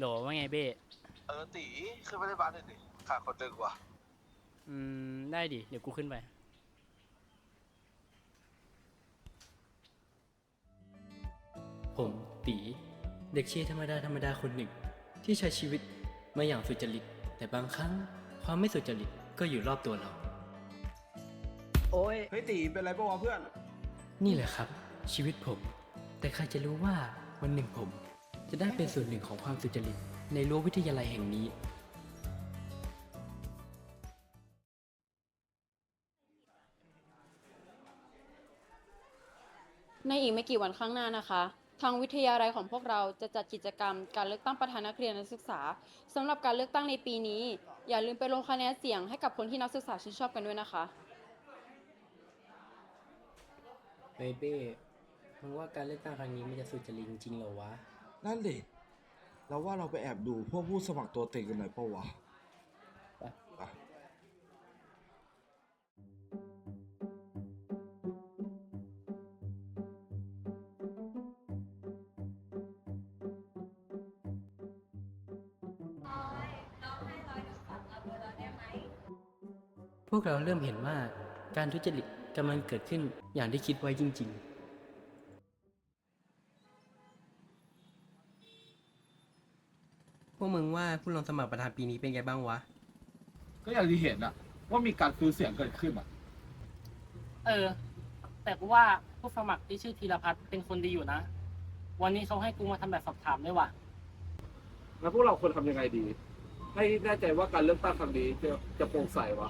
เบ้เออตีขึ้นไปในบ้านหน่อยดิขาดคนหนึ่งว่ะอืม ได้ดิ เดี๋ยวกูขึ้นไป ผมตีเด็กเชียธรรมดาธรรมดาคนหนึ่ง ที่ใช้ชีวิตมาอย่างสุจริต แต่บางครั้งความไม่สุจริตก็อยู่รอบตัวเรา โอ้ย เฮ้ยตีเป็นไรปะวะเพื่อน นี่แหละครับ ชีวิตผม แต่ใครจะรู้ว่าวันหนึ่งผม จะได้เป็นส่วนหนึ่งของความสุจริตในรั้ววิทยาลัยแห่งนี้ ในอีกไม่กี่วันข้างหน้านะคะ ทางวิทยาลัยของพวกเราจะจัดกิจกรรม การเลือกตั้งประธานนักเรียนนักศึกษาสำหรับการเลือกตั้งในปีนี้ อย่าลืมไปลงคะแนนเสียงให้กับคนที่นักศึกษาชื่นชอบกันด้วยนะคะเบเบ้มึงว่าการเลือกตั้งครั้งนี้มันจะสุจริตจริงๆเหรอวะ นั่นดิเราว่าเราไปแอบดูพวกผู้สมัครตัวเต็งกันหน่อยปะวะไปพวกเราเริ่มเห็นว่าการทุจริตกำลังเกิดขึ้นอย่างที่คิดไว้จริง ๆ พวกมึงว่าผู้ลงสมัครประธานปีนี้เป็นไงบ้างวะ ก็อย่างที่เห็นอะว่ามีการซื้อเสียงเกิดขึ้นอะเออ แต่กูว่าผู้สมัครที่ชื่อธีรพัฒน์เป็นคนดีอยู่นะ วันนี้เขาให้กูมาทำแบบสอบถามด้วยว่ะ แล้วพวกเราควรทำยังไงดี ให้แน่ใจว่าการเลือกตั้งครั้งนี้จะจะโปร่งใสวะ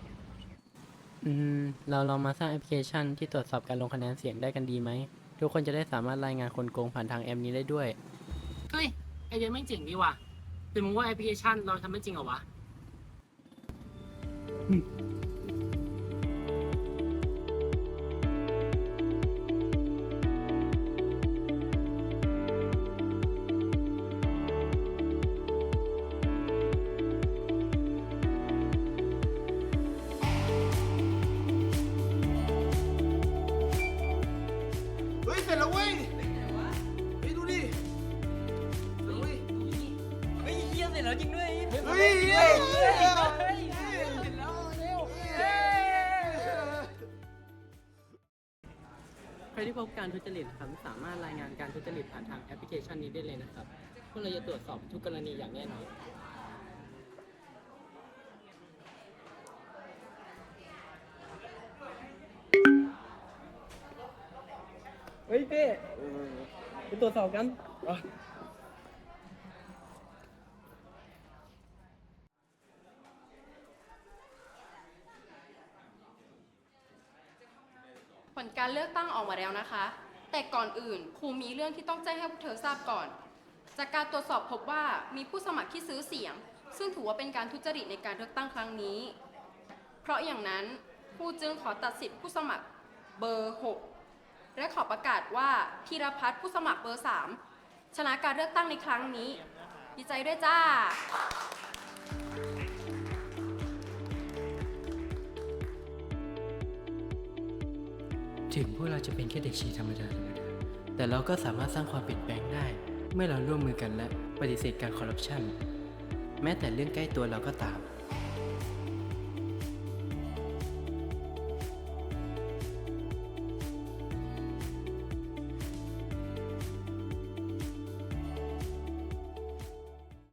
อืม เราลองมาสร้างแอปพลิเคชันที่ตรวจสอบการลงคะแนนเสียงได้กันดีไหม ทุกคนจะได้สามารถรายงานคนโกงผ่านทางแอปนี้ได้ด้วย เฮ้ย ไอเดียไม่งเจ๋งดีว่ะ หรือมึงว่าแอปพลิเคชันเราทำไม่จริงเหรอวะ แล้วจริงด้วยเฮ้ยเฮ้ยใครที่พบการทุจริตครับสามารถรายงานการทุจริตผ่านทางแอปพลิเคชันนี้ได้เลยนะครับ พวกเราจะตรวจสอบทุกกรณีอย่างแน่นอน เฮ้ยเป้ไปตรวจสอบกัน ผลการเลือกตั้งออกมาแล้วนะคะ แต่ก่อนอื่นครูมีเรื่องที่ต้องแจ้งให้พวกเธอทราบก่อน จากการตรวจสอบพบว่ามีผู้สมัครที่ซื้อเสียง ซึ่งถือว่าเป็นการทุจริตในการเลือกตั้งครั้งนี้ เพราะอย่างนั้นครูจึงขอตัดสิทธิ์ผู้สมัครเบอร์ 6 และขอประกาศว่าธีรพัฒน์ผู้สมัครเบอร์ 3 ชนะการเลือกตั้งในครั้งนี้ ดีใจด้วยจ้า ถึงพวกเราจะเป็นแค่เด็กชีธรรมดาธรรมดา แต่เราก็สามารถสร้างความเปลี่ยนแปลงได้ เมื่อเราร่วมมือกันและปฏิเสธการคอร์รัปชันแม้แต่เรื่องใกล้ตัวเราก็ตาม